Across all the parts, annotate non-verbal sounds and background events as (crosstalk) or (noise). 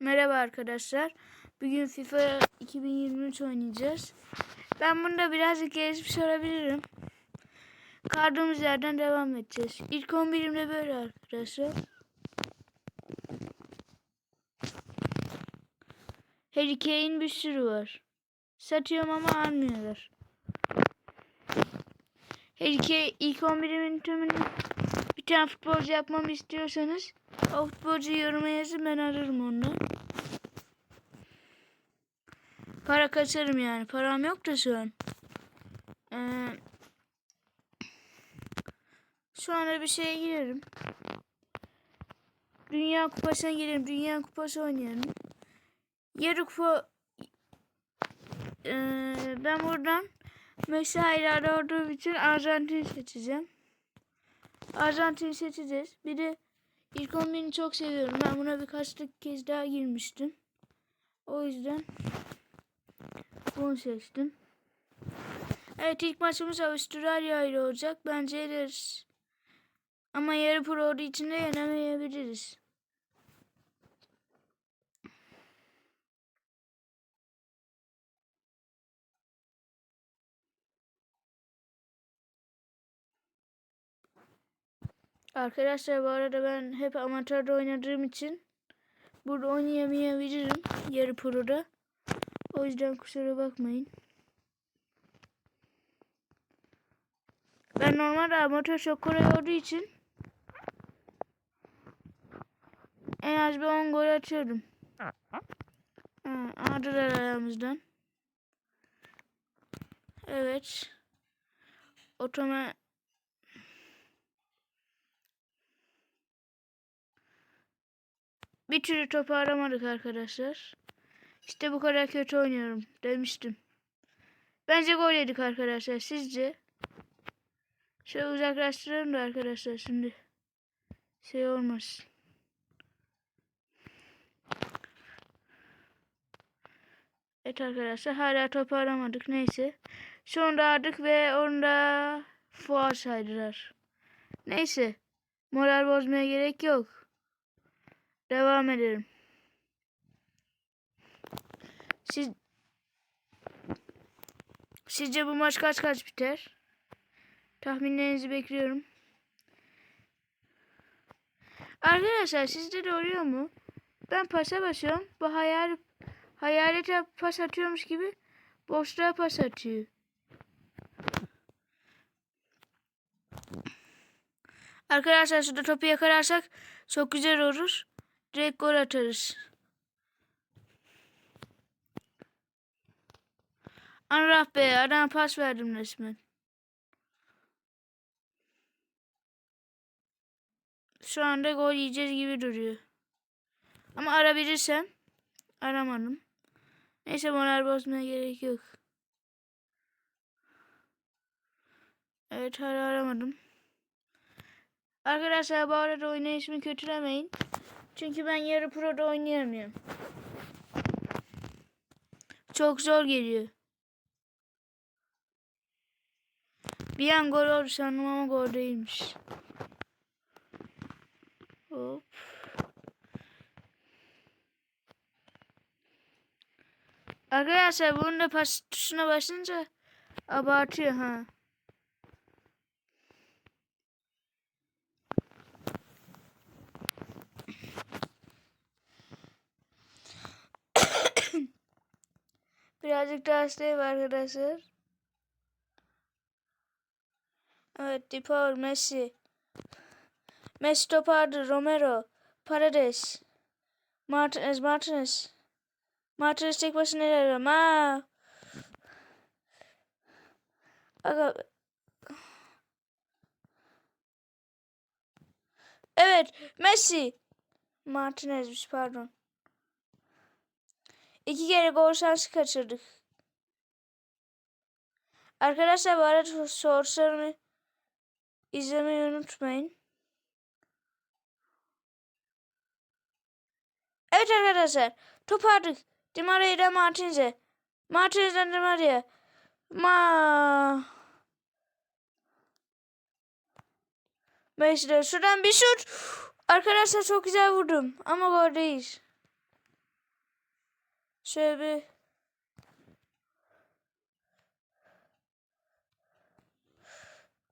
Merhaba arkadaşlar. Bugün FIFA 2023 oynayacağız. Ben bunda birazcık gelişmiş olabilirim. Kaldığımız yerden devam edeceğiz. İlk 11'imde böyle arkadaşlar. Harry Kane bir sürü var. Satıyorum ama almıyorlar. Harry Kane ilk 11'imin tümünü bir tane futbolcu yapmamı istiyorsanız o futbolcuyu yoruma yazın ben ararım onu. Para kaçarım yani. Param yok da şu an. Ee, şu anda bir şeye girerim. Dünya kupasına girelim. Dünya kupası oynayalım. Yarı kupa ee, ben buradan mesailerde olduğum için Arjantin seçeceğim. Arjantin seçeceğiz. Bir de ilk 11'ini çok seviyorum. Ben buna birkaç kez daha girmiştim. O yüzden bunu seçtim. Evet ilk maçımız Avustralya ile olacak. Bence yeneriz. Ama yarı pro olduğu için de yenemeyebiliriz. Arkadaşlar bu arada ben hep amatörde oynadığım için burada oynayamayabilirim yarı proda. O yüzden kusura bakmayın. Ben normalde amatör çok kolay olduğu için en az bir 10 gol atıyorum. Ha, aldılar ayağımızdan. Evet. Otoma bir türlü topu aramadık arkadaşlar. İşte bu kadar kötü oynuyorum demiştim. Bence gol yedik arkadaşlar. Sizce? Şöyle uzaklaştıralım da arkadaşlar şimdi. Şey olmaz. Evet arkadaşlar hala topu aramadık. Neyse. Sonunda aldık ve onda fuar saydılar. Neyse. Moral bozmaya gerek yok. Devam edelim. Siz Sizce bu maç kaç kaç biter? Tahminlerinizi bekliyorum. Arkadaşlar sizde de oluyor mu? Ben pasa basıyorum. Bu hayal hayalete pas atıyormuş gibi boşluğa pas atıyor. Arkadaşlar şurada topu yakalarsak çok güzel olur. Direkt gol atarız. Allah be adam pas verdim resmen. Şu anda gol yiyeceğiz gibi duruyor. Ama arabilirsem aramadım. Neyse moral bozmaya gerek yok. Evet hala aramadım. Arkadaşlar bu arada oynayışımı kötülemeyin. Çünkü ben yarı proda oynayamıyorum. Çok zor geliyor. Bir an gol oldu sandım ama gol değilmiş. Hop. Arkadaşlar bunun da pas tuşuna basınca abartıyor ha. (coughs) Birazcık daha hastayım arkadaşlar. Evet, Depor, Messi. Messi topardı, Romero, Paredes, Martinez, Martinez. Martinez tek başına ilerliyor. Ma. Aga. Evet, Messi. Martinez'miş pardon. İki kere gol şansı kaçırdık. Arkadaşlar bu arada sorularımı izlemeyi unutmayın. Evet arkadaşlar topardık. Di Maria'dan Martinez'e. Martinez'den Di Maria. Ma. Messi'de şuradan bir şut. Arkadaşlar çok güzel vurdum ama gol değil. Şöyle bir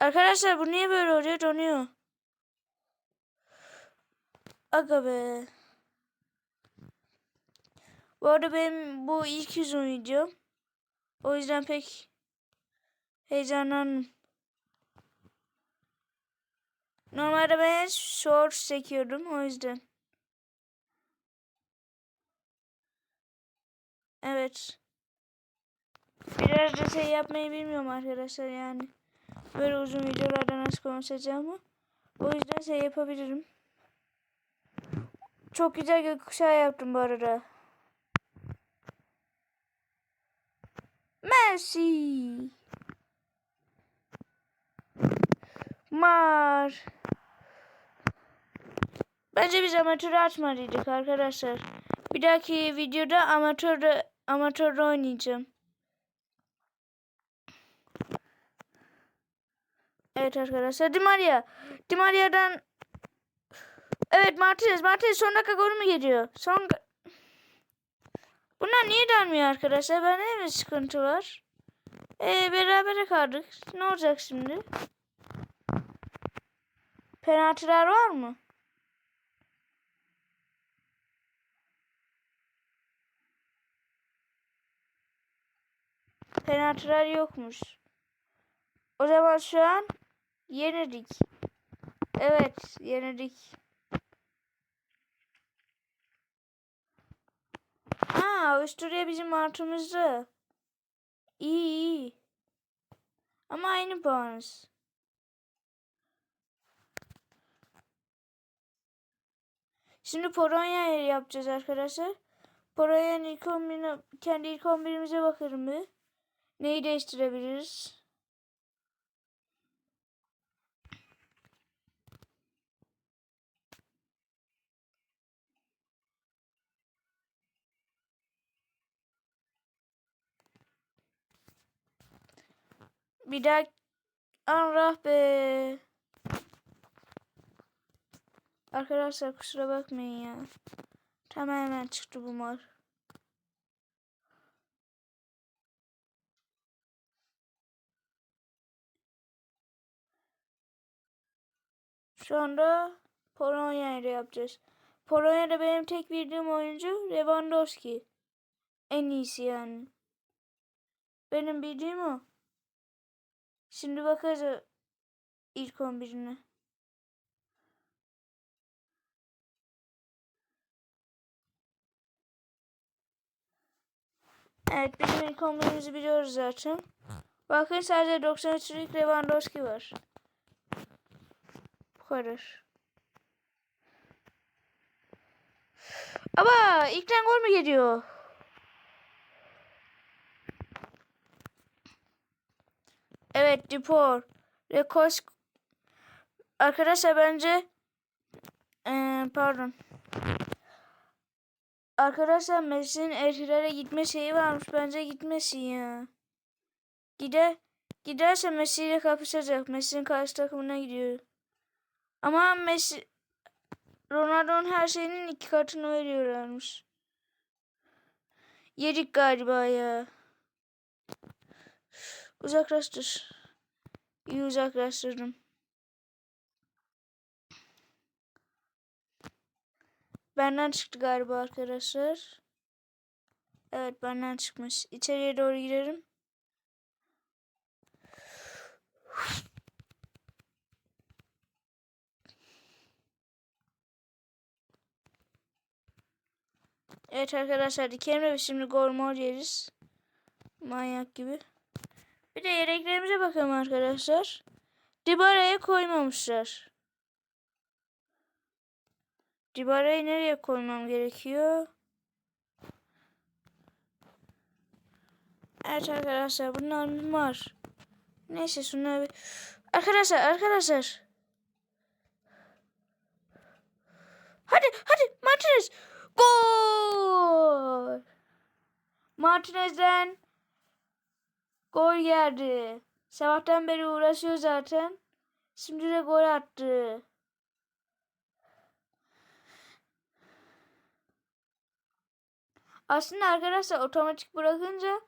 Arkadaşlar bu niye böyle oluyor? Donuyor. Aga be. Bu arada benim bu ilk uzun videom. O yüzden pek heyecanlandım. Normalde ben short çekiyordum o yüzden. Evet. Biraz da şey yapmayı bilmiyorum arkadaşlar yani. Böyle uzun videolarda nasıl konuşacağımı. O yüzden şey yapabilirim. Çok güzel gökkuşağı yaptım bu arada. Messi. Mar. Bence biz amatör açmalıydık arkadaşlar. Bir dahaki videoda amatör amatör oynayacağım. Evet arkadaşlar. Di Maria. Di Maria'dan Evet Martinez. Martinez son dakika golü mü geliyor? Son Bunlar niye gelmiyor arkadaşlar? Bende mi sıkıntı var? Ee, berabere kaldık. Ne olacak şimdi? Penaltılar var mı? Penaltılar yokmuş. O zaman şu an yenildik. Evet yenildik. Aa Avusturya bizim artımızda. İyi iyi. Ama aynı puanız. Şimdi Polonya yapacağız arkadaşlar. Polonya'nın ilk 11'ine, kendi ilk 11'imize bakalım bir. Neyi değiştirebiliriz? Bir daha Allah be. Arkadaşlar kusura bakmayın ya. Tamamen çıktı bu mar. Şu anda Polonya ile yapacağız. Polonya'da benim tek bildiğim oyuncu Lewandowski. En iyisi yani. Benim bildiğim o. Şimdi bakacağız ilk 11'ine. Evet bizim ilk 11'imizi biliyoruz zaten. Bakın sadece 93'lük Lewandowski var. Bu kadar. Ama ilkten gol mü geliyor? Evet Dipor. Rekos. Arkadaşlar bence ee, pardon. Arkadaşlar Messi'nin Erhiler'e gitme şeyi varmış. Bence gitmesin ya. Gider. Giderse Messi ile kapışacak. Messi'nin karşı takımına gidiyor. Ama Messi Ronaldo'nun her şeyinin iki katını veriyorlarmış. Yedik galiba ya. Uzaklaştır. İyi uzaklaştırdım. Benden çıktı galiba arkadaşlar. Evet benden çıkmış. İçeriye doğru girelim. Evet arkadaşlar dikelimle şimdi gol mor yeriz. Manyak gibi. Bir de yedeklerimize bakalım arkadaşlar. Dybala'ya koymamışlar. Dybala'yı nereye koymam gerekiyor? Evet arkadaşlar bunlar var. Neyse şunları bir... Arkadaşlar arkadaşlar. Hadi hadi Martinez. Gol. Martinez'den gol geldi. Sabahtan beri uğraşıyor zaten. Şimdi de gol attı. Aslında arkadaşlar otomatik bırakınca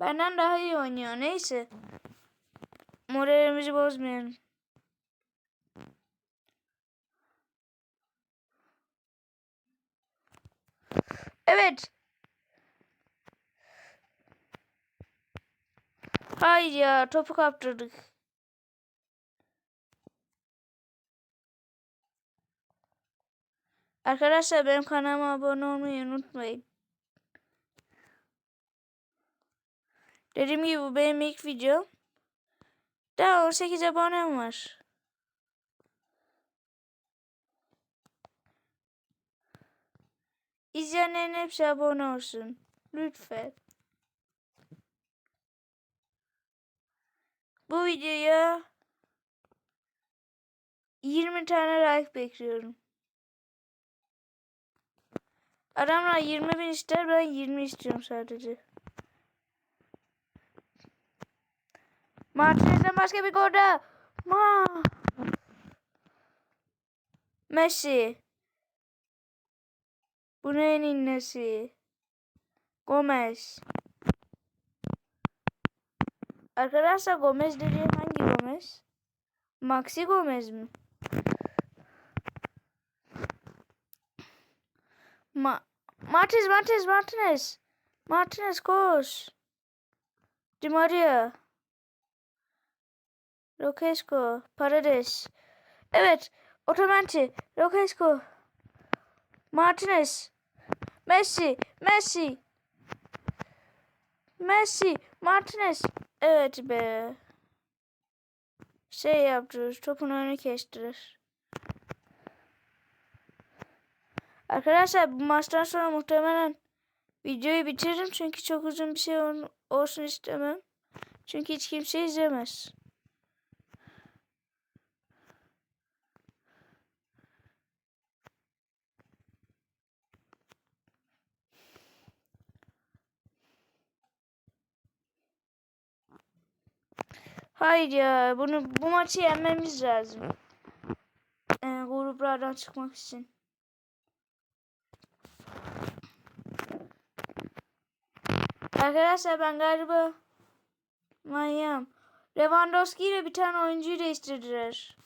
benden daha iyi oynuyor. Neyse. Moralimizi bozmayalım. Evet. Hayır ya topu kaptırdık. Arkadaşlar benim kanalıma abone olmayı unutmayın. Dediğim gibi bu benim ilk videom. Daha 18 abonem var. İzleyenlerin hepsi abone olsun. Lütfen. Bu videoya 20 tane like bekliyorum. Adamlar 20 bin ister ben 20 istiyorum sadece. Martinez'den başka bir gol daha. Ma. Messi. Bu neyin nesi? Gomez. Arkadaşlar Gomez dediği hangi Gomez? Maxi Gomez mi? Ma Martinez, Martinez, Martinez. Martinez koş. Di Maria. Rokesko, Paredes. Evet, Otamendi, Rokesko. Martinez. Messi, Messi. Messi, Martinez. Evet be. Şey yaptırır, topun önünü kestirir. Arkadaşlar bu maçtan sonra muhtemelen videoyu bitiririm çünkü çok uzun bir şey ol- olsun istemem. Çünkü hiç kimse izlemez. Hayır ya bunu bu maçı yenmemiz lazım. Ee, gruplardan çıkmak için. Arkadaşlar ben galiba manyağım. Lewandowski ile bir tane oyuncuyu değiştirdiler.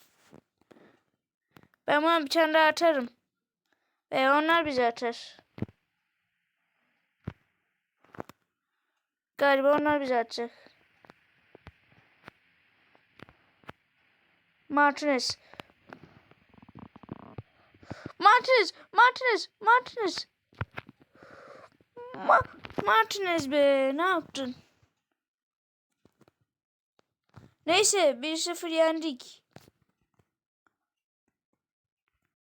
Ben buna bir tane daha atarım. Ve onlar bize atar. Galiba onlar bize atacak. Martinez. Martinez, Martinez, Martinez. Ma Martinez be ne yaptın? Neyse 1-0 yendik.